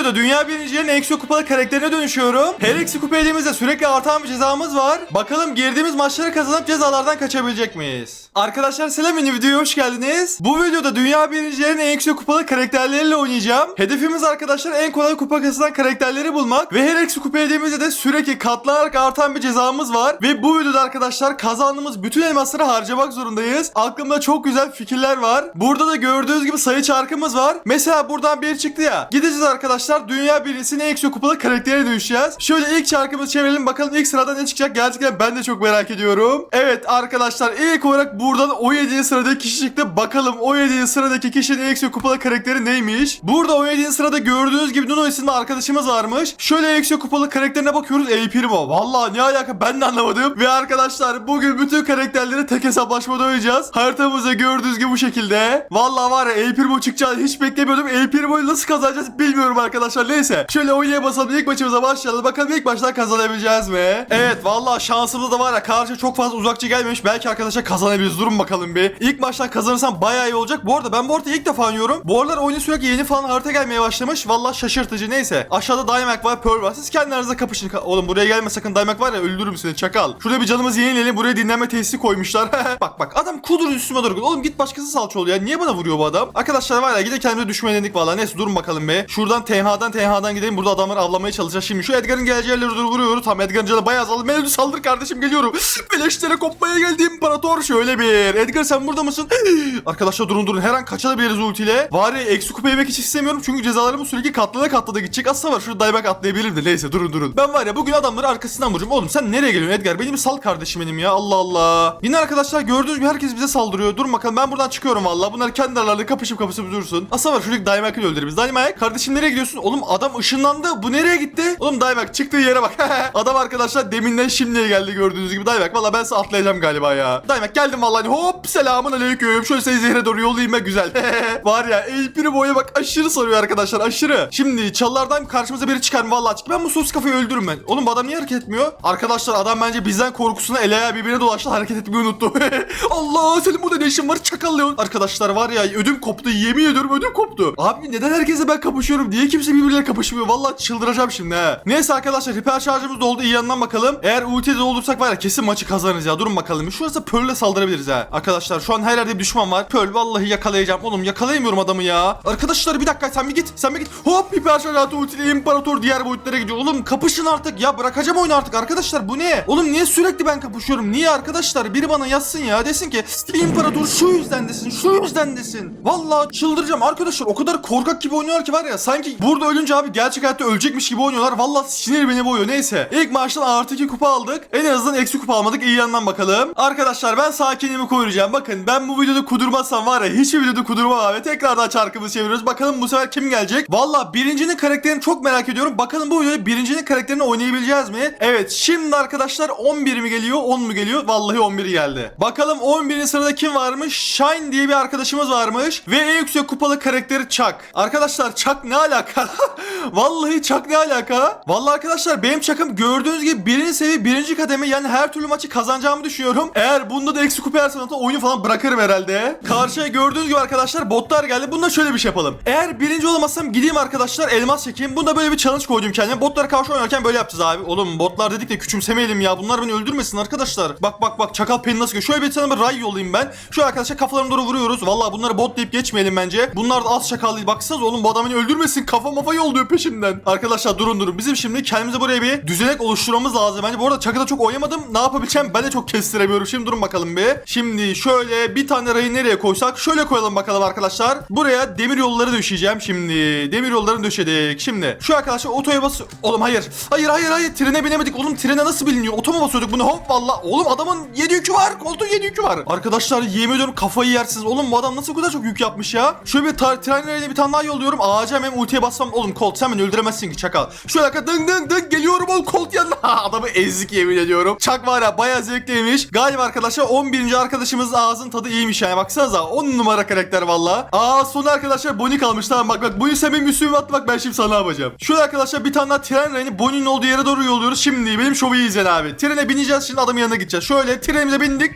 videoda dünya birincilerinin eksi kupalı karakterine dönüşüyorum. Her eksi kupa elimizde sürekli artan bir cezamız var. Bakalım girdiğimiz maçları kazanıp cezalardan kaçabilecek miyiz? Arkadaşlar selam yeni videoya hoş geldiniz. Bu videoda dünya birincilerinin yüksek kupalı karakterleriyle oynayacağım. Hedefimiz arkadaşlar en kolay kupa kasılan karakterleri bulmak. Ve her eksi kupa elimizde de sürekli katlanarak artan bir cezamız var. Ve bu videoda arkadaşlar kazandığımız bütün elmasları harcamak zorundayız. Aklımda çok güzel fikirler var. Burada da gördüğünüz gibi sayı çarkımız var. Mesela buradan bir çıktı ya. Gideceğiz arkadaşlar dünya birincisinin en yüksek kupalı karakterine dönüşeceğiz. Şöyle ilk çarkımızı çevirelim bakalım ilk sırada ne çıkacak. Gerçekten ben de çok merak ediyorum. Evet arkadaşlar ilk olarak buradan 17. sıradaki kişi çıktı. Bakalım 17. sıradaki kişinin en yüksek kupalı karakteri neymiş? Burada 17. sırada gördüğünüz gibi Nuno isimli arkadaşımız varmış. Şöyle en yüksek kupalı karakterine bakıyoruz. El Primo. Vallahi ne alaka ben de anlamadım. Ve arkadaşlar bugün bütün karakterleri tek hesaplaşmada oynayacağız. Haritamızda gördüğünüz gibi bu şekilde. Vallahi var ya El Primo çıkacağını hiç beklemiyordum. El Primo'yu nasıl kazanacağız bilmiyorum arkadaşlar. Neyse. Şöyle oynaya basalım. İlk maçımıza başlayalım. Bakalım ilk baştan kazanabileceğiz mi? Evet vallahi şansımız da var ya. Karşı çok fazla uzakçı gelmemiş. Belki arkadaşlar kazanabiliriz. Durun bakalım bir. İlk baştan kazanırsam bayağı iyi olacak. Bu arada ben bu arada ilk defa oynuyorum. Bu aralar oyunu sürekli yeni falan harita gelmeye başlamış. Vallahi şaşırtıcı. Neyse. Aşağıda Dynamac var, Pearl var. Siz kendi aranızda kapışın. Ka- Oğlum buraya gelme sakın. Dynamac var ya öldürürüm seni çakal. Şurada bir canımızı yenileyelim. Buraya dinlenme tesisi koymuşlar. bak bak adam kudur üstüme doğru. Oğlum git başkası salça ol. Niye bana vuruyor bu adam? Arkadaşlar var ya gide kendimize düşmeledik vallahi. Neyse durun bakalım be. Şuradan TH'dan TH'dan gidelim. Burada adamları avlamaya çalışacağız. Şimdi şu Edgar'ın geleceği yerleri dur vuruyoruz. Tamam Edgar'ın canı bayağı azaldı. Melody saldır kardeşim geliyorum. Beleşlere kopmaya geldi imparator. Şöyle bir. Edgar sen burada mısın? Arkadaşlar durun durun. Her an kaçabiliriz ultiyle. Ya eksi kupa yemek hiç istemiyorum. Çünkü cezalarımız sürekli katlana katlana gidecek. Aslında var şurada daymak atlayabilirim de. Neyse durun durun. Ben var ya bugün adamları arkasından vuracağım. Oğlum sen nereye geliyorsun Edgar? Benim sal kardeşim benim ya. Allah Allah. Yine arkadaşlar gördüğünüz gibi herkes bize saldırıyor. Durun bakalım ben buradan çıkıyorum valla. Bunlar kendi aralarında kapışıp kapışıp dursun. Aslında var şuradaki Daymak'ı öldürürüz. Daymak kardeşim nereye gidiyorsun? Oğlum adam ışınlandı. Bu nereye gitti? Oğlum Daymak çıktığı yere bak. adam arkadaşlar deminden şimdiye geldi gördüğünüz gibi. Daymak valla ben sana atlayacağım galiba ya. Daymak geldim valla. Hop selamun aleyküm. Şöyle seni zehre doğru yollayayım ben güzel. var ya el boya bak aşırı sarıyor arkadaşlar aşırı. Şimdi çallardan karşımıza biri çıkar mı? Valla çık. Ben bu sos kafayı öldürürüm ben. Oğlum bu adam niye hareket etmiyor? Arkadaşlar adam bence bizden korkusuna ele ayağı birbirine dolaştı hareket etmeyi unuttu. Allah senin burada ne işin var çakal. Arkadaşlar var ya ödüm koptu yemin ediyorum ödüm koptu. Abi neden herkese ben kapışıyorum? Niye kimse birbirleriyle kapışmıyor? Vallahi çıldıracağım şimdi ha. Neyse arkadaşlar hiper şarjımız doldu iyi yandan bakalım. Eğer ultiyi doldursak var ya kesin maçı kazanırız ya. Durun bakalım. Şurası Pearl'le saldırabiliriz ha. Arkadaşlar şu an her yerde bir düşman var. Pearl vallahi yakalayacağım. Oğlum yakalayamıyorum adamı ya. Arkadaşlar bir dakika sen bir git. Sen bir git. Hop hiper şarj atı ultiyle imparator diğer boyutlara gidiyor. Oğlum kapışın artık ya. Bırakacağım oyunu artık arkadaşlar. Bu ne? Oğlum niye sürekli ben kapışıyorum? Niye arkadaşlar? Biri bana yazsın ya. Desin ki imparator şu yüzden desin. Şu yüzden desin. Vallahi çıldıracağım arkadaşlar. O kadar korkak gibi oynuyor ki var ya. Sanki burada ölünce abi gerçek hayatta ölecekmiş gibi oynuyorlar. Vallahi sinir beni boyuyor. Neyse. İlk maçtan artı 2 kupa aldık. En azından eksi kupa almadık. İyi yandan bakalım. Arkadaşlar ben sakinliğimi koruyacağım. Bakın ben bu videoda kudurmazsam var ya hiçbir videoda kudurmam abi. Tekrardan çarkımızı çeviriyoruz. Bakalım bu sefer kim gelecek? Vallahi birincinin karakterini çok merak ediyorum. Bakalım bu videoda birincinin karakterini oynayabileceğiz mi? Evet şimdi arkadaşlar 11 mi geliyor 10 mu geliyor? Vallahi 11 geldi. Bakalım 11. sırada kim varmış? Shine diye bir arkadaşımız varmış. Ve en yüksek kupalı karakteri Chuck. Arkadaşlar Chuck ne alaka? Vallahi Chuck ne alaka? Vallahi arkadaşlar benim Chuck'ım gördüğünüz gibi birinci seviye birinci kademe yani her türlü maçı kazanacağımı düşünüyorum. Eğer bunda da eksi kupa yersen oyunu falan bırakırım herhalde. Karşıya gördüğünüz gibi arkadaşlar botlar geldi. Bunda şöyle bir şey yapalım. Eğer birinci olamazsam gideyim arkadaşlar elmas çekeyim. Bunda böyle bir challenge koydum kendime. Botlara karşı oynarken böyle yapacağız abi. Oğlum botlar dedik de küçümsemeyelim ya. Bunlar beni öldürmesin arkadaşlar. Bak bak bak çakal peni nasıl Şöyle bir tane bir ray yollayayım ben. Şu arkadaşlar kafalarına doğru vuruyoruz. Vallahi bunları bot deyip geçmeyelim bence. Bunlar da az çakal değil. Baksanıza oğlum bu adam beni öldürmesin. Kafa mafa yolluyor peşimden. Arkadaşlar durun durun. Bizim şimdi kendimize buraya bir düzenek oluşturmamız lazım. Bence bu arada çakıda çok oynamadım. Ne yapabileceğim ben de çok kestiremiyorum. Şimdi durun bakalım bir. Şimdi şöyle bir tane rayı nereye koysak? Şöyle koyalım bakalım arkadaşlar. Buraya demir yolları döşeyeceğim şimdi. Demir yollarını döşedik. Şimdi şu arkadaşlar otoya bas... Oğlum hayır. Hayır hayır hayır. Trene binemedik. Oğlum trene nasıl biliniyor? Otoma basıyorduk bunu. Hop valla. Oğlum adamın 7 yükü var. Koltuğun 7 yükü var. Arkadaşlar yemin ediyorum kafayı yersiniz. Oğlum bu adam nasıl bu kadar çok yük yapmış ya? Şöyle bir tar- tren rayına bir tane daha yolluyorum. Ağaca hemen ultiye basmam. Oğlum Colt sen beni öldüremezsin ki çakal. Şöyle dakika dın dın dın geliyorum oğlum Colt yanına. Adamı ezdik yemin ediyorum. Çak var ya bayağı zevkliymiş. Galiba arkadaşlar 11. arkadaşımızın ağzın tadı iyiymiş yani. Baksanıza 10 numara karakter valla. Aa son arkadaşlar Bonnie kalmış. Tamam bak bak Bonnie sen benim üstüme at bak ben şimdi sana yapacağım. Şöyle arkadaşlar bir tane daha tren rayını Bonnie'nin olduğu yere doğru yolluyoruz. Şimdi benim şovu izleyin abi. Trene bineceğiz şimdi adamın yanına gideceğiz. Şöyle trenimize bindik.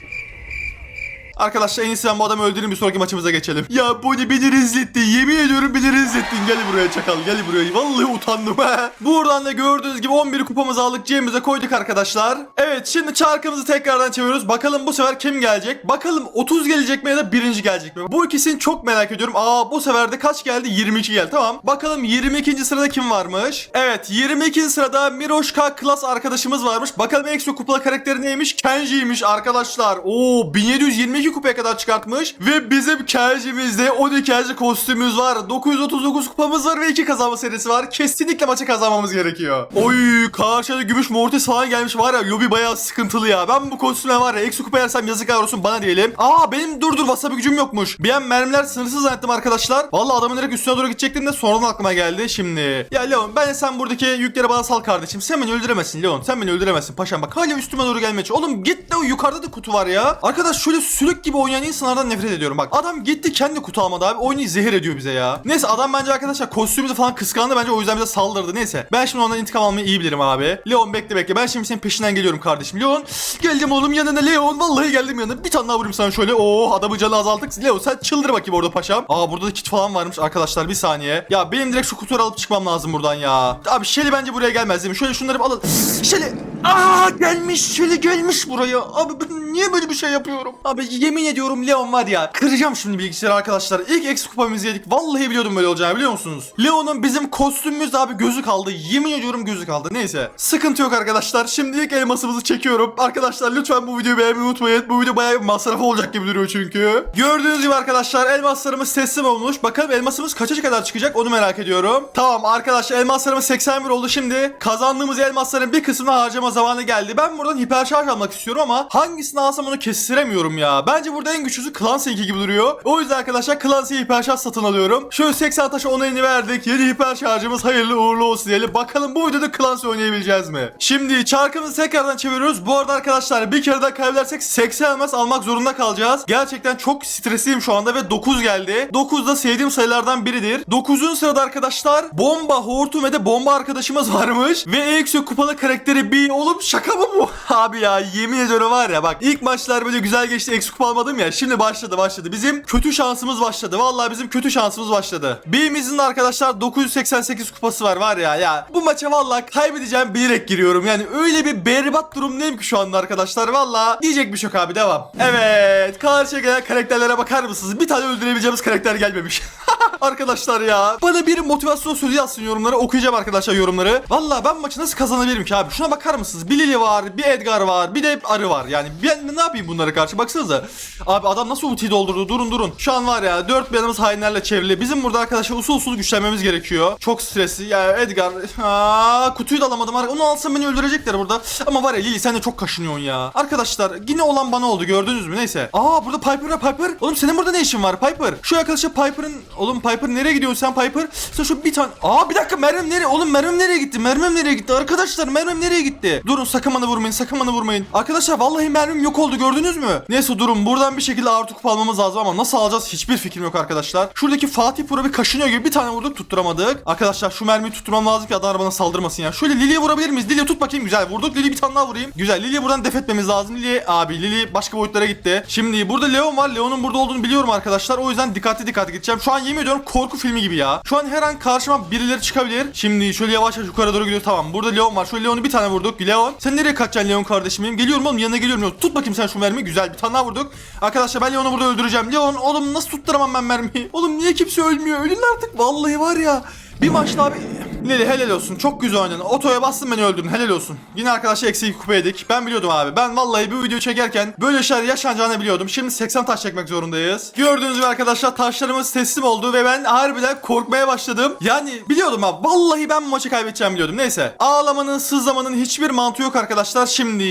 Arkadaşlar en iyisi ben bu adamı öldüreyim bir sonraki maçımıza geçelim. Ya Bonnie beni rezil ettin. Yemin ediyorum beni rezil ettin. Gel buraya çakal gel buraya. Vallahi utandım ha. Buradan da gördüğünüz gibi 11 kupamızı aldık cebimize koyduk arkadaşlar. Evet şimdi çarkımızı tekrardan çeviriyoruz. Bakalım bu sefer kim gelecek? Bakalım 30 gelecek mi ya da birinci gelecek mi? Bu ikisini çok merak ediyorum. Aa bu sefer de kaç geldi? 22 geldi. Tamam. Bakalım 22. sırada kim varmış? Evet 22. sırada Miroşka klas arkadaşımız varmış. Bakalım ekstra kupalı karakteri neymiş? Kenji'ymiş arkadaşlar. Oo 1722 kupaya kadar çıkartmış. Ve bizim Kenji'mizde 12 Kenji kostümümüz var. 939 kupamız var ve 2 kazanma serisi var. Kesinlikle maçı kazanmamız gerekiyor. Oy karşıda gümüş mortis falan gelmiş var ya lobi bayağı sıkıntılı ya. Ben bu kostüme var ya eksi kupa yersem yazıklar olsun bana diyelim. Aa benim dur dur wasabi gücüm yokmuş. Bir an mermiler sınırsız zannettim arkadaşlar. Vallahi adamın direkt üstüne doğru gidecektim de sonradan aklıma geldi şimdi. Ya Leon ben sen buradaki yükleri bana sal kardeşim. Sen beni öldüremezsin Leon. Sen beni öldüremezsin paşam. Bak hala üstüme doğru gelmeye. Oğlum git de o yukarıda da kutu var ya. Arkadaş şöyle sülük gibi oynayan insanlardan nefret ediyorum. Bak adam gitti kendi kutu almadı abi. Oyunu zehir ediyor bize ya. Neyse adam bence arkadaşlar kostümümüzü falan kıskandı. Bence o yüzden bize saldırdı. Neyse. Ben şimdi ondan intikam almayı iyi bilirim abi. Leon bekle bekle. Ben şimdi senin peşinden geliyorum kardeşim. Leon geldim oğlum yanına Leon. Vallahi geldim yanına. Bir tane daha vurayım sana şöyle. Oo adamı canı azalttık. Leon sen çıldır bakayım orada paşam. Aa burada da kit falan varmış arkadaşlar. Bir saniye. Ya benim direkt şu kutuları alıp çıkmam lazım buradan ya. Abi Shelly bence buraya gelmez değil mi? Şöyle şunları alın. Shelly. Aa gelmiş. Shelly gelmiş buraya. Abi niye böyle bir şey yapıyorum? Abi yemin ediyorum Leon var ya. Kıracağım şimdi bilgisayarı arkadaşlar. İlk ex kupamızı yedik. Vallahi biliyordum böyle olacağını biliyor musunuz? Leon'un bizim kostümümüz abi gözü kaldı. Yemin ediyorum gözü kaldı. Neyse. Sıkıntı yok arkadaşlar. Şimdi ilk elmasımızı çekiyorum. Arkadaşlar lütfen bu videoyu beğenmeyi unutmayın. Bu video bayağı bir masrafı olacak gibi duruyor çünkü. Gördüğünüz gibi arkadaşlar elmaslarımız teslim olmuş. Bakalım elmasımız kaça kadar çıkacak onu merak ediyorum. Tamam arkadaşlar elmaslarımız 81 oldu. Şimdi kazandığımız elmasların bir kısmını harcama zamanı geldi. Ben buradan hiper şarj almak istiyorum ama hangisini alsam onu kestiremiyorum ya. Bence burada en güçlüsü Clancy gibi duruyor. O yüzden arkadaşlar Clancy'ye hiper şarj satın alıyorum. Şöyle 80 taşa onayını verdik. Yeni hiper şarjımız hayırlı uğurlu olsun diyelim. Bakalım bu videoda Clancy oynayabileceğiz mi? Şimdi çarkımızı tekrardan çeviriyoruz. Bu arada arkadaşlar bir kere daha kaybedersek 80 elmas almak zorunda kalacağız. Gerçekten çok stresliyim şu anda ve 9 geldi. 9 da sevdiğim sayılardan biridir. 9. sırada arkadaşlar bomba, hortum ve de bomba arkadaşımız varmış. Ve EXO kupalı karakteri bir oğlum şaka mı bu? Abi ya yemin ediyorum var ya bak ilk maçlar böyle güzel geçti kupa almadım ya. Şimdi başladı başladı. Bizim kötü şansımız başladı. Vallahi bizim kötü şansımız başladı. Birimizin de arkadaşlar 988 kupası var var ya ya. Bu maça vallahi kaybedeceğim bilerek giriyorum. Yani öyle bir berbat durumdayım ki şu anda arkadaşlar. Vallahi diyecek bir şey yok abi devam. Evet karşıya gelen karakterlere bakar mısınız? Bir tane öldürebileceğimiz karakter gelmemiş. arkadaşlar ya. Bana bir motivasyon sözü yazsın yorumlara. Okuyacağım arkadaşlar yorumları. Vallahi ben maçı nasıl kazanabilirim ki abi? Şuna bakar mısınız? Bir Lily var, bir Edgar var, bir de Arı var. Yani ben ne yapayım bunlara karşı? Baksanıza. Abi adam nasıl ultiyi doldurdu? Durun durun. Şu an var ya dört bir yanımız hainlerle çevrili. Bizim burada arkadaşlar usul usul güçlenmemiz gerekiyor. Çok stresli. Ya Edgar. Aa, kutuyu da alamadım. Onu alsam beni öldürecekler burada. Ama var ya Lily sen de çok kaşınıyorsun ya. Arkadaşlar yine olan bana oldu gördünüz mü? Neyse. Aa burada Piper var Piper. Oğlum senin burada ne işin var Piper? Şu arkadaşlar Piper'ın... Oğlum Piper nereye gidiyorsun sen Piper? Sen şu bir tane... Aa bir dakika mermim nereye? Oğlum mermim nereye gitti? Mermim nereye gitti? Arkadaşlar mermim nereye gitti? Durun sakın bana vurmayın sakın bana vurmayın. Arkadaşlar vallahi mermim yok oldu gördünüz mü? Neyse durun buradan bir şekilde artı kupa almamız lazım ama nasıl alacağız hiçbir fikrim yok arkadaşlar. Şuradaki Fatih Pro bir kaşınıyor gibi bir tane vurduk tutturamadık. Arkadaşlar şu mermiyi tutturmam lazım ki adam bana saldırmasın ya. Şöyle Lily'ye vurabilir miyiz? Lily tut bakayım güzel vurduk. Lily bir tane daha vurayım. Güzel Lily'ye buradan def etmemiz lazım. Lily abi Lily başka boyutlara gitti. Şimdi burada Leon var. Leon'un burada olduğunu biliyorum arkadaşlar. O yüzden dikkatli dikkatli gideceğim. Şu an yemin ediyorum korku filmi gibi ya. Şu an her an karşıma birileri çıkabilir. Şimdi şöyle yavaş yavaş yukarı doğru gidiyor. Tamam burada Leon var. Şöyle Leon'u bir tane vurduk. Leon sen nereye kaçacaksın Leon kardeşim? Geliyorum oğlum yanına geliyorum. Tut bakayım sen şu mermiyi. Güzel bir tane daha vurduk. Arkadaşlar ben Leon'u burada öldüreceğim. Leon oğlum nasıl tutturamam ben mermiyi? Oğlum niye kimse ölmüyor? Ölün artık. Vallahi var ya. Bir maçta abi Lili helal olsun. Çok güzel oynadın. Otoya bastın beni öldürdün. Helal olsun. Yine arkadaşlar eksi 2 kupa yedik. Ben biliyordum abi. Ben vallahi bu videoyu çekerken böyle şeyler yaşanacağını biliyordum. Şimdi 80 taş çekmek zorundayız. Gördüğünüz gibi arkadaşlar taşlarımız teslim oldu ve ben harbiden korkmaya başladım. Yani biliyordum abi. Vallahi ben bu maçı kaybedeceğim biliyordum. Neyse. Ağlamanın, sızlamanın hiçbir mantığı yok arkadaşlar. Şimdi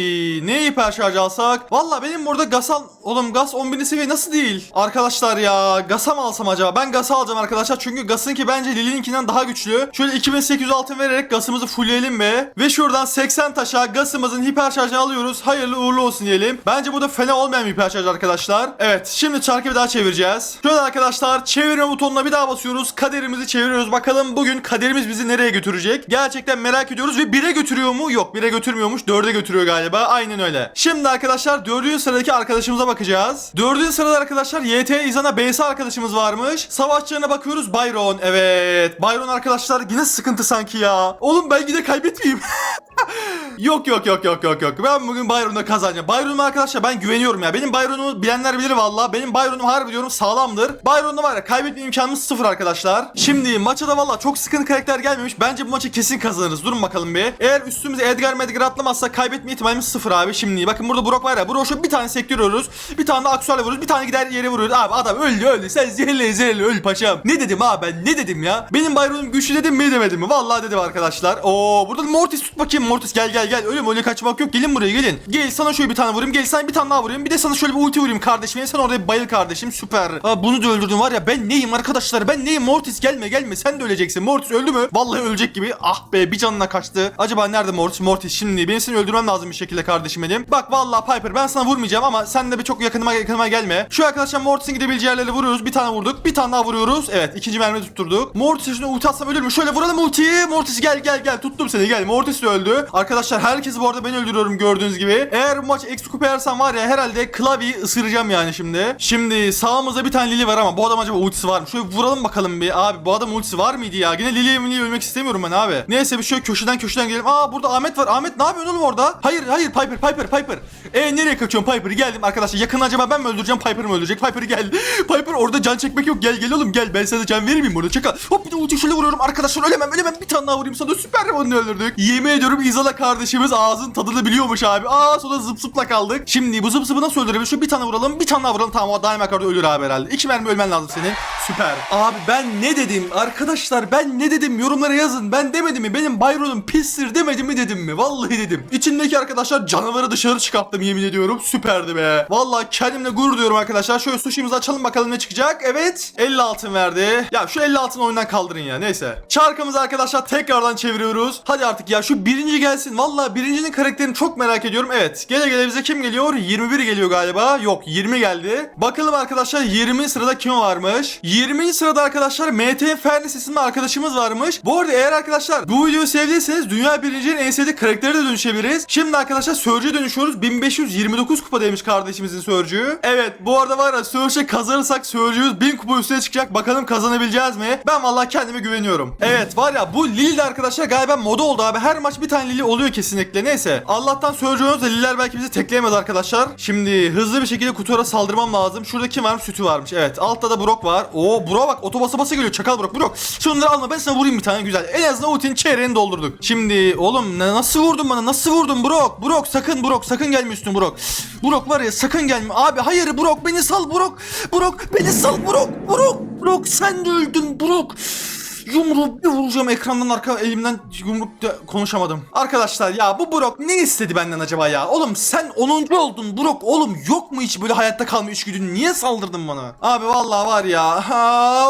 ne hiper şarj alsak? Vallahi benim burada gasal... Oğlum gas 11. seviye nasıl değil? Arkadaşlar ya gasa mı alsam acaba? Ben gasa alacağım arkadaşlar. Çünkü gasınki bence Lili'ninkinden daha güçlü. Şöyle 2800 altın vererek gasımızı fullleyelim be. Ve şuradan 80 taşa gasımızın hiper şarjını alıyoruz. Hayırlı uğurlu olsun diyelim. Bence bu da fena olmayan bir hiper şarj arkadaşlar. Evet şimdi çarkı bir daha çevireceğiz. Şöyle arkadaşlar çevirme butonuna bir daha basıyoruz. Kaderimizi çeviriyoruz. Bakalım bugün kaderimiz bizi nereye götürecek? Gerçekten merak ediyoruz ve 1'e götürüyor mu? Yok 1'e götürmüyormuş. 4'e götürüyor galiba. Aynen öyle. Şimdi arkadaşlar 4. sıradaki arkadaşımıza bakacağız. 4. sırada arkadaşlar YT İzana BS arkadaşımız varmış. Savaşçılarına bakıyoruz. Byron. Evet. Byron arkadaşlar yine sıkıntı sanki ya. Oğlum ben yine kaybetmeyeyim. Yok yok yok yok yok yok. Ben bugün Byron'da kazanacağım. Byron'uma arkadaşlar ben güveniyorum ya. Benim Byron'umu bilenler bilir valla. Benim Byron'um harbi diyorum sağlamdır. Byron'da var ya kaybetme imkanımız sıfır arkadaşlar. Şimdi maça da valla çok sıkıntı karakter gelmemiş. Bence bu maçı kesin kazanırız. Durun bakalım bir. Eğer üstümüze Edgar Medgar atlamazsak kaybetme ihtimalimiz sıfır abi. Şimdi bakın burada Brock var ya. Brock'a bir tane sektiriyoruz. Bir tane de aksuarla vuruyoruz. Bir tane gider yere vuruyoruz. Abi adam öldü öldü. Sen zehirle zehirle öl paşam. Ne dedim abi ben ne dedim ya? Benim Byron'um güçlü dedim mi demedim mi? Vallahi dedim arkadaşlar. Oo burada Mortis tut bakayım. Mortis gel gel gel. Öyle mi öyle kaçmak yok. Gelin buraya gelin. Gel sana şöyle bir tane vurayım. Gel sana bir tane daha vurayım. Bir de sana şöyle bir ulti vurayım kardeşim. Sen orada bir bayıl kardeşim. Süper. Aa, bunu da öldürdün var ya. Ben neyim arkadaşlar? Ben neyim? Mortis gelme gelme. Sen de öleceksin. Mortis öldü mü? Vallahi ölecek gibi. Ah be bir canına kaçtı. Acaba nerede Mortis? Mortis şimdi. Benim seni öldürmem lazım bir şekilde kardeşim benim. Bak vallahi Piper ben sana vurmayacağım ama sen de bir çok yakınıma yakınıma gelme. Şu arkadaşlar Mortis'in gidebileceği yerlere vuruyoruz. Bir tane vurduk. Bir tane daha vuruyoruz. Evet ikinci mermi tutturduk. Mortis üstüne ulti atsam ölür mü? Şöyle vuralım ultiyi. Mortis gel gel gel. Tuttum seni gel. Mortis de öldü. Arkadaşlar herkes bu arada ben öldürüyorum gördüğünüz gibi. Eğer bu maç eksi kupa yersem var ya herhalde klavyeyi ısıracağım yani şimdi. Şimdi sağımızda bir tane Lili var ama bu adam acaba ultisi var mı? Şöyle vuralım bakalım bir. Abi bu adam ultisi var mıydı ya? Yine Lili'ye Lili'ye ölmek istemiyorum ben abi. Neyse bir şöyle köşeden köşeden gelelim. Aa burada Ahmet var. Ahmet ne yapıyorsun oğlum orada? Hayır hayır Piper Piper Piper. E nereye kaçıyorsun Piper? Geldim arkadaşlar. Yakın acaba ben mi öldüreceğim Piper mı öldürecek? Piper gel. Piper orada can çekmek yok. Gel gel oğlum gel. Ben sana can vermeyeyim burada. Çaka. Hop bir de ulti şöyle vuruyorum arkadaşlar. Ölemem ölemem. Bir tane daha vurayım sana. Süper onu öldürdük. Yemin ediyorum İzala kardeşimiz ağzın tadını biliyormuş abi. Aa sonra zıp zıpla kaldık. Şimdi bu zıp zıpı nasıl öldürebiliriz? Şu bir tane vuralım. Bir tane daha vuralım. Tamam o daima orada ölür abi herhalde. İki mermi ölmen lazım senin. Süper. Abi ben ne dedim? Arkadaşlar ben ne dedim? Yorumlara yazın. Ben demedim mi? Benim Byron'um pistir demedim mi dedim mi? Vallahi dedim. İçindeki arkadaşlar canavarı dışarı çıkarttım yemin ediyorum. Süperdi be. Vallahi kendimle gurur duyuyorum arkadaşlar. Şöyle sushi'mizi açalım bakalım ne çıkacak. Evet. 50 altın verdi. Ya şu 50 altın oyundan kaldırın ya. Neyse. Çarkımızı arkadaşlar tekrardan çeviriyoruz. Hadi artık ya şu birinci gelsin. Vallahi birincinin karakterini çok merak ediyorum. Evet. Gele gele bize kim geliyor? 21 geliyor galiba. Yok 20 geldi. Bakalım arkadaşlar 20 sırada kim varmış? 20. sırada arkadaşlar MT Fernis isimli arkadaşımız varmış. Bu arada eğer arkadaşlar bu videoyu sevdiyseniz dünya birincinin en sevdiği karakteri de dönüşebiliriz. Şimdi arkadaşlar Surge'e dönüşüyoruz. 1529 kupa demiş kardeşimizin Surge'ü. Evet bu arada var ya Surge'e kazanırsak Surge'ümüz 1000 kupa üstüne çıkacak. Bakalım kazanabileceğiz mi? Ben vallahi kendime güveniyorum. Evet var ya bu Lil de arkadaşlar galiba moda oldu abi. Her maç bir tane Lili oluyor kesinlikle. Neyse. Allah'tan Surge'ümüz de Liller belki bizi tekleyemez arkadaşlar. Şimdi hızlı bir şekilde kutulara saldırmam lazım. Şurada kim varmış? Sütü varmış. Evet. Altta da Brock var. Oo Brock bak otobasa basa geliyor. Çakal Brock. Brock. Şunları alma ben sana vurayım bir tane güzel. En azından ultinin çeyreğini doldurduk. Şimdi oğlum nasıl vurdun bana? Nasıl vurdun Brock? Brock sakın Brock sakın gelme üstüne Brock. Brock var ya sakın gelme. Abi hayır Brock beni sal Brock. Brock beni sal Brock. Brock. Brock sen de öldün Brock. Yumruğu bir vuracağım ekrandan arka elimden yumruk konuşamadım. Arkadaşlar ya bu Brock ne istedi benden acaba ya? Oğlum sen 10. oldun Brock. Oğlum yok mu hiç böyle hayatta kalma içgüdün? Niye saldırdın bana? Abi vallahi var ya.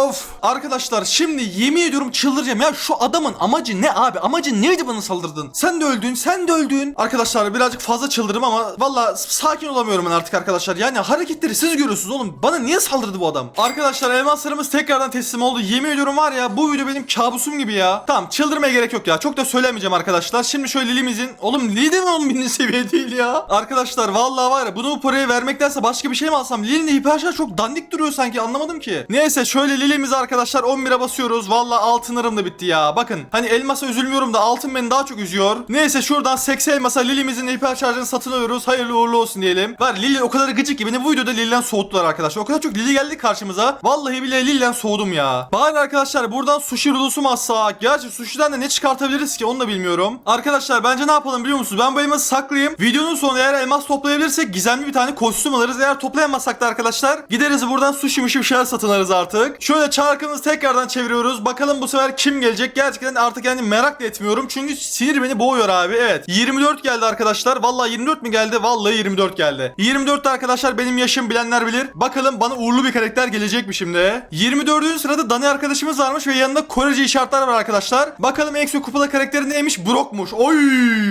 Of. Arkadaşlar şimdi yemin ediyorum çıldıracağım. Ya şu adamın amacı ne abi? Amacı neydi bana saldırdın? Sen de öldün. Sen de öldün. Arkadaşlar birazcık fazla çıldırdım ama vallahi sakin olamıyorum ben artık arkadaşlar. Yani hareketleri siz görüyorsunuz oğlum. Bana niye saldırdı bu adam? Arkadaşlar elmaslarımız tekrardan teslim oldu. Yemin ediyorum var ya bu video benim kabusum gibi ya. Tamam çıldırmaya gerek yok ya. Çok da söylemeyeceğim arkadaşlar. Şimdi şöyle Lilimizin... Oğlum Lili de mi 10 bin seviye değil ya? Arkadaşlar vallahi var ya bunu bu parayı vermektense başka bir şey mi alsam? Lili'nin hiperşarj çok dandik duruyor sanki anlamadım ki. Neyse şöyle Lili'mizi arkadaşlar 11'e basıyoruz. Vallahi altınlarım da bitti ya. Bakın hani elmasa üzülmüyorum da altın beni daha çok üzüyor. Neyse şuradan 80 elmasa Lili'mizin hiperşarjını satın alıyoruz. Hayırlı uğurlu olsun diyelim. Var Lili o kadar gıcık ki beni bu videoda Lili'den soğuttular arkadaşlar. O kadar çok Lili geldi karşımıza. Vallahi bile Lili'den soğudum ya. Bari arkadaşlar buradan sushi rulosu mu atsak? Gerçi sushi'den de ne çıkartabiliriz ki onu da bilmiyorum. Arkadaşlar bence ne yapalım biliyor musunuz? Ben bu elması saklayayım. Videonun sonunda eğer elmas toplayabilirsek gizemli bir tane kostüm alırız. Eğer toplayamazsak da arkadaşlar gideriz buradan sushi mişi bir şeyler satın alırız artık. Şöyle çarkımızı tekrardan çeviriyoruz. Bakalım bu sefer kim gelecek? Gerçekten artık yani merak da etmiyorum. Çünkü sinir beni boğuyor abi. Evet. 24 geldi arkadaşlar. Vallahi 24 mi geldi? Vallahi 24 geldi. 24'te arkadaşlar benim yaşım bilenler bilir. Bakalım bana uğurlu bir karakter gelecek mi şimdi? 24. sırada Dani arkadaşımız varmış ve yanında da Korece işaretler var arkadaşlar. Bakalım yüksek kupada karakteri neymiş? Brock'muş. Oy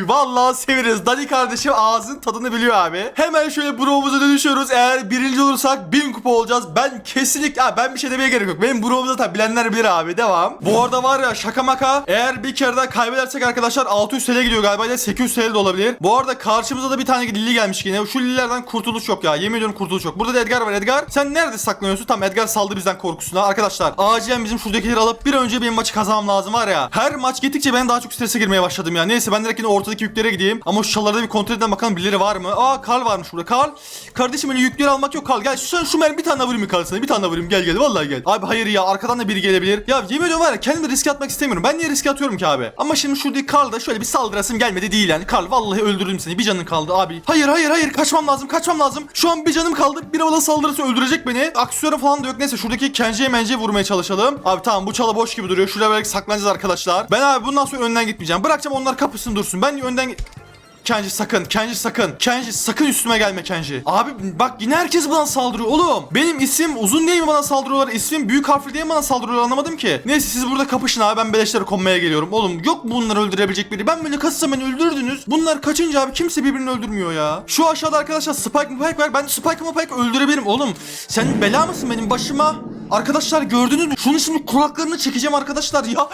vallahi severiz. Dani kardeşim ağzın tadını biliyor abi. Hemen şöyle Brock'umuza dönüşüyoruz. Eğer birinci olursak 1000 kupa olacağız. Ben kesinlikle ha, ben bir şey demeye gerek yok. Benim Brock'um zaten bilenler bilir abi. Devam. Bu arada var ya şaka maka. Eğer bir kere daha kaybedersek arkadaşlar 600 TL gidiyor galiba ya 800 TL de olabilir. Bu arada karşımıza da bir tane Lili gelmiş yine. Şu Lililerden kurtuluş yok ya. Yemin ediyorum kurtuluş yok. Burada da Edgar var. Edgar sen nerede saklanıyorsun? Tamam Edgar saldı bizden korkusuna. Arkadaşlar acilen bizim şuradakileri alıp bir önce benim maçı kazanmam lazım var ya. Her maç gittikçe ben daha çok strese girmeye başladım ya. Neyse ben direkt yine ortadaki yüklere gideyim. Ama şu çallarda bir kontrol edelim bakalım birileri var mı? Aa Karl varmış burada. Karl. Kardeşim öyle yükleri almak yok Karl. Gel şu şu mermi bir tane vurayım Karl sana? Bir tane vurayım. Gel gel. Vallahi gel. Abi hayır ya arkadan da biri gelebilir. Ya yemin ediyorum var ya kendimi riske atmak istemiyorum. Ben niye riske atıyorum ki abi? Ama şimdi şuradaki Karl da şöyle bir saldırasım gelmedi değil yani. Karl vallahi öldürürüm seni. Bir canın kaldı abi. Hayır hayır hayır kaçmam lazım kaçmam lazım. Şu an bir canım kaldı. Bir bana saldırırsa öldürecek beni. Aksiyonu falan da yok. Neyse şuradaki Kenji'ye menciye vurmaya çalışalım. Abi tamam bu çala boş gibi duruyor. Şuraya belki saklanacağız arkadaşlar. Ben abi bundan sonra önden gitmeyeceğim. Bırakacağım onlar kapısını dursun. Ben önden Kenji sakın, Kenji sakın. Kenji sakın üstüme gelme Kenji. Abi bak yine herkes bana saldırıyor oğlum. Benim isim uzun diye mi bana saldırıyorlar? İsmim büyük harfli diye mi bana saldırıyorlar anlamadım ki. Neyse siz burada kapışın abi ben beleşleri konmaya geliyorum. Oğlum yok mu bunları öldürebilecek biri? Ben böyle kasıtsam beni öldürdünüz. Bunlar kaçınca abi kimse birbirini öldürmüyor ya. Şu aşağıda arkadaşlar Spike Spike var. Ben Spike Spike öldürebilirim oğlum. Sen bela mısın benim başıma? Arkadaşlar gördünüz mü? Şunun şimdi kulaklarını çekeceğim arkadaşlar ya.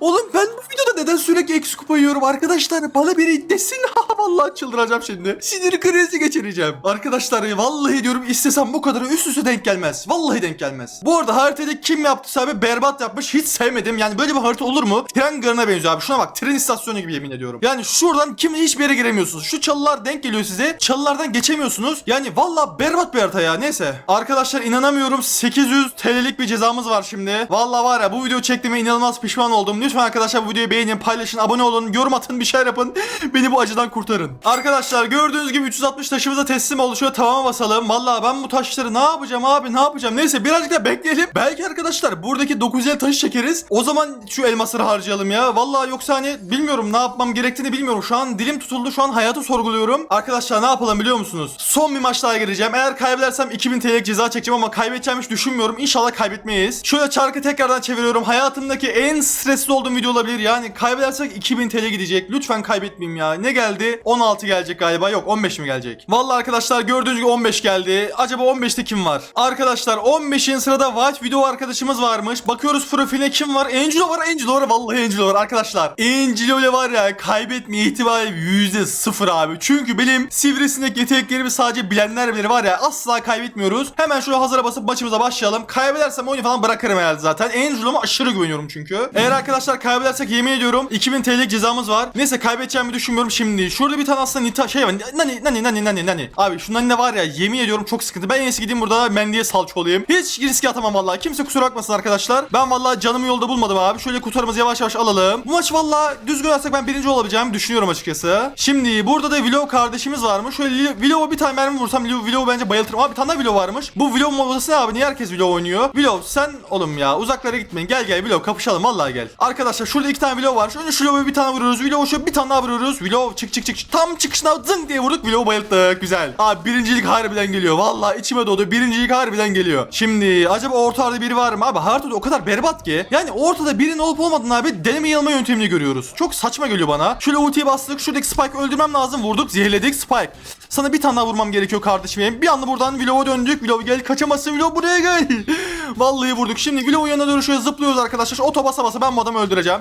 Oğlum ben bu videoda neden sürekli eksi kupa yiyorum arkadaşlar? Bana biri desin. vallahi çıldıracağım şimdi. Sinir krizi geçireceğim. Arkadaşlar vallahi diyorum istesem bu kadarı üst üste denk gelmez. Vallahi denk gelmez. Bu arada haritada kim yaptıysa abi berbat yapmış. Hiç sevmedim. Yani böyle bir harita olur mu? Tren garına benziyor abi. Şuna bak. Tren istasyonu gibi yemin ediyorum. Yani şuradan kim hiçbir yere giremiyorsunuz. Şu çalılar denk geliyor size. Çalılardan geçemiyorsunuz. Yani vallahi berbat bir harita ya. Neyse. Arkadaşlar inanamıyorum. 800 TL'lik bir cezamız var şimdi. Vallahi var ya bu video çektiğime inanılmaz pişman oldum. Lütfen arkadaşlar bu videoyu beğenin, paylaşın, abone olun, yorum atın, bir şeyler yapın. Beni bu acıdan kurtarın. Arkadaşlar gördüğünüz gibi 360 taşımıza teslim oldu. Şöyle tamama basalım. Vallahi ben bu taşları ne yapacağım abi ne yapacağım? Neyse birazcık da bekleyelim. Belki arkadaşlar buradaki 950 taşı çekeriz. O zaman şu elmasları harcayalım ya. Vallahi yoksa hani bilmiyorum ne yapmam gerektiğini bilmiyorum. Şu an dilim tutuldu. Şu an hayatı sorguluyorum. Arkadaşlar ne yapalım biliyor musunuz? Son bir maç daha gireceğim. Eğer kaybedersem 2000 TL'lik ceza çekeceğim ama kaybedeceğimi hiç düşünmüyorum. İnşallah kaybetmeyiz. Şöyle çarkı tekrardan çeviriyorum. Hayatımdaki en stresli olduğum video olabilir. Yani kaybedersek 2000 TL gidecek. Lütfen kaybetmeyeyim ya. Ne geldi? 16 gelecek galiba. Yok 15 mi gelecek? Vallahi arkadaşlar gördüğünüz gibi 15 geldi. Acaba 15'te kim var? Arkadaşlar 15'in sırada White video arkadaşımız varmış. Bakıyoruz profiline kim var? Angelo var. Angelo var. Vallahi Angelo var arkadaşlar. Angelo ile var ya kaybetme ihtimali %0 abi. Çünkü benim sivrisinek yeteneklerimi sadece bilenler biri var ya asla kaybetmiyoruz. Hemen şöyle hazıra basıp maçımıza başlayalım. Kaybedersem oyunu falan bırakırım herhalde zaten. Angelo'ma aşırı güveniyorum çünkü. Eğer arkadaşlar kaybedersek yemin ediyorum 2000 TL'lik cezamız var. Neyse kaybedeceğimi düşünmüyorum şimdi. Şurada bir tane aslında Nita şey var. Nani nani nani nani nani. Abi şu nani var ya yemin ediyorum çok sıkıntı. Ben en iyisi gideyim burada Mendy'ye salça olayım. Hiç riske atamam vallahi. Kimse kusura bakmasın arkadaşlar. Ben vallahi canımı yolda bulmadım abi. Şöyle kutularımızı yavaş yavaş alalım. Bu maç vallahi düzgün oynarsak ben birinci olabileceğimi düşünüyorum açıkçası. Şimdi burada da Willow kardeşimiz varmış. Şöyle Willow'a bir tane mermi vursam Willow bence bayıltırım. Abi bir tane daha Willow varmış. Bu Willow modası ne abi? Niye herkes Willow oynuyor? Willow sen oğlum ya uzaklara gitmeyin. Gel gel Willow kapışalım vallahi gel. Arkadaşlar şurada iki tane Willow var. Önce şu Willow'a bir tane vuruyoruz. Willow'a şöyle bir tane daha vuruyoruz. Willow çık çık çık. Tam çıkışına zınk diye vurduk. Willow bayılttık. Güzel. Abi birincilik harbiden geliyor. Vallahi içime doğdu. Birincilik harbiden geliyor. Şimdi acaba ortada biri var mı? Abi haritada o kadar berbat ki. Yani ortada birinin olup olmadığını abi deneme yanılma yöntemini görüyoruz. Çok saçma geliyor bana. Şöyle ultiyi bastık. Şuradaki Spike öldürmem lazım. Vurduk. Zehirledik Spike. Sana bir tane daha vurmam gerekiyor kardeşim. Bir anda buradan Willow'a döndük. Willow gel kaçamazsın Willow buraya gel. Vallahi vurduk. Şimdi Willow'un yanına şöyle zıplıyoruz arkadaşlar. Oto basa basa ben bu adamı öldüreceğim.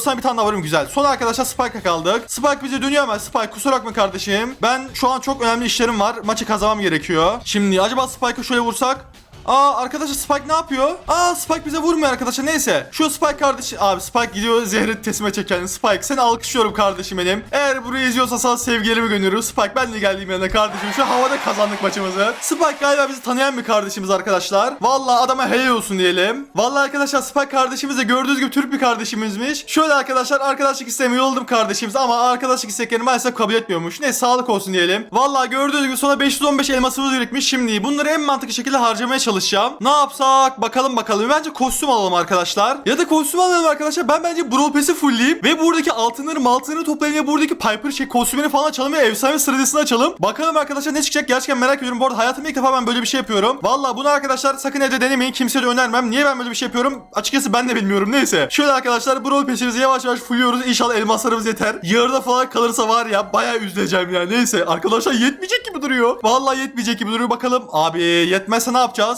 Sana bir tane daha varım güzel. Son arkadaşlar Spike'a kaldık. Spike bize dönüyor ama Spike kusura bakma kardeşim. Ben şu an çok önemli işlerim var. Maçı kazanmam gerekiyor. Şimdi acaba Spike'a şöyle vursak? Aa arkadaşlar Spike ne yapıyor? Aa Spike bize vurmuyor arkadaşlar neyse. Şu Spike kardeşi abi Spike gidiyor zehri tesime çeken Spike seni alkışlıyorum kardeşim benim. Eğer burayı izliyorsan sana sevgilerimi gönderiyorum. Spike ben de geldiğim yanına kardeşim. Şu havada kazandık maçımızı. Spike galiba bizi tanıyan bir kardeşimiz arkadaşlar. Vallahi adama helal olsun diyelim. Vallahi arkadaşlar Spike kardeşimiz de gördüğünüz gibi Türk bir kardeşimizmiş. Şöyle arkadaşlar arkadaşlık isteğimi yolladım kardeşimiz ama arkadaşlık isteklerini maalesef kabul etmiyormuş. Ne sağlık olsun diyelim. Vallahi gördüğünüz gibi sonra 515 elmasımız birikmiş. Şimdi bunları en mantıklı şekilde harcamaya çalışıyoruz çalışacağım. Ne yapsak? Bakalım bakalım. Bence kostüm alalım arkadaşlar. Ya da kostüm alalım arkadaşlar. Ben bence Brawl Pass'i fullleyeyim. Ve buradaki altınları maltınları toplayalım. Ve buradaki Piper şey kostümünü falan açalım. Ve efsane sıradasını açalım. Bakalım arkadaşlar ne çıkacak. Gerçekten merak ediyorum. Bu arada hayatımda ilk defa ben böyle bir şey yapıyorum. Valla bunu arkadaşlar sakın evde denemeyin. Kimseye de önermem. Niye ben böyle bir şey yapıyorum? Açıkçası ben de bilmiyorum. Neyse. Şöyle arkadaşlar Brawl Pass'imizi yavaş yavaş fulluyoruz. İnşallah elmaslarımız yeter. Yarıda falan kalırsa var ya bayağı üzüleceğim ya. Neyse. Arkadaşlar yetmeyecek gibi duruyor. Vallahi yetmeyecek gibi duruyor. Bakalım. Abi yetmezse ne yapacağız?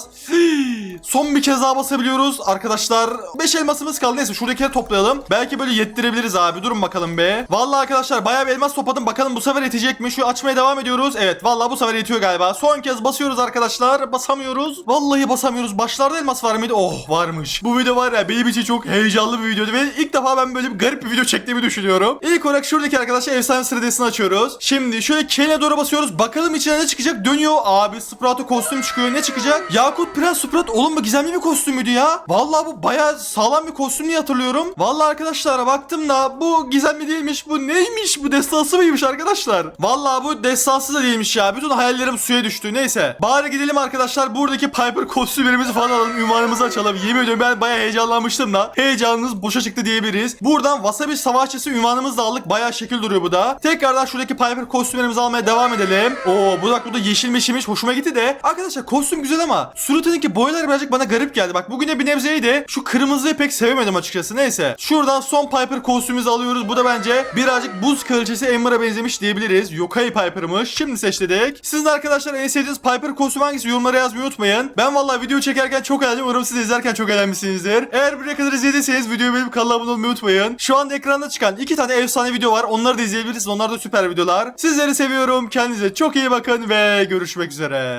Son bir kez daha basabiliyoruz. Arkadaşlar 5 elmasımız kaldı. Neyse şuradakileri toplayalım. Belki böyle yettirebiliriz abi. Durun bakalım be. Vallahi arkadaşlar bayağı bir elmas topladım. Bakalım bu sefer yetecek mi? Şu açmaya devam ediyoruz. Evet vallahi bu sefer yetiyor galiba. Son kez basıyoruz arkadaşlar. Basamıyoruz. Vallahi basamıyoruz. Başlarda elmas var mıydı? Oh varmış. Bu video var ya benim için çok heyecanlı bir videoydu. Ve ilk defa ben böyle bir garip bir video çektiğimi düşünüyorum. İlk olarak şuradaki arkadaşlar efsane sıradasını açıyoruz. Şimdi şöyle Kane'e doğru basıyoruz. Bakalım içine ne çıkacak? Dönüyor. Abi Sprout'a kostüm çıkıyor. Ne çıkacak? Yakut Prens Sprout. Oğlum bu gizemli bir kostümüydü ya. Vallahi bu bayağı sağlam bir kostüm diye hatırlıyorum. Vallahi arkadaşlar baktım da bu gizemli değilmiş. Bu neymiş? Bu destansı mıymış arkadaşlar? Vallahi bu destansı da değilmiş ya. Bütün hayallerim suya düştü. Neyse. Bari gidelim arkadaşlar. Buradaki Piper kostümlerimizi falan alalım. Ünvanımızı açalım. Yemin ediyorum ben bayağı heyecanlanmıştım da. Heyecanınız boşa çıktı diyebiliriz. Buradan Wasabi Savaşçısı ünvanımızı da aldık. Bayağı şekil duruyor bu da. Tekrardan şuradaki Piper kostümlerimizi almaya devam edelim. Oo bu da yeşil meşilmiş. Hoşuma gitti de. Arkadaşlar kostüm güzel ama suratındaki boyalar birazcık bana garip geldi. Bak bugüne bir nebzeydi. Şu kırmızıyı pek sevemedim açıkçası. Neyse. Şuradan son Piper kostümümüzü alıyoruz. Bu da bence birazcık buz kraliçesi Ember'a benzemiş diyebiliriz. Yokai Piper'mış. Şimdi seçtik. Sizin arkadaşlar en sevdiğiniz Piper kostüm hangisi yorumlara yazmayı unutmayın. Ben vallahi video çekerken çok eğlendim. Umarım siz de izlerken çok eğlenmişsinizdir. Eğer buraya kadar izlediyseniz videoyu beğenip kanala abone olmayı unutmayın. Şu anda ekranda çıkan iki tane efsane video var. Onları da izleyebilirsiniz. Onlar da süper videolar. Sizleri seviyorum. Kendinize çok iyi bakın ve görüşmek üzere.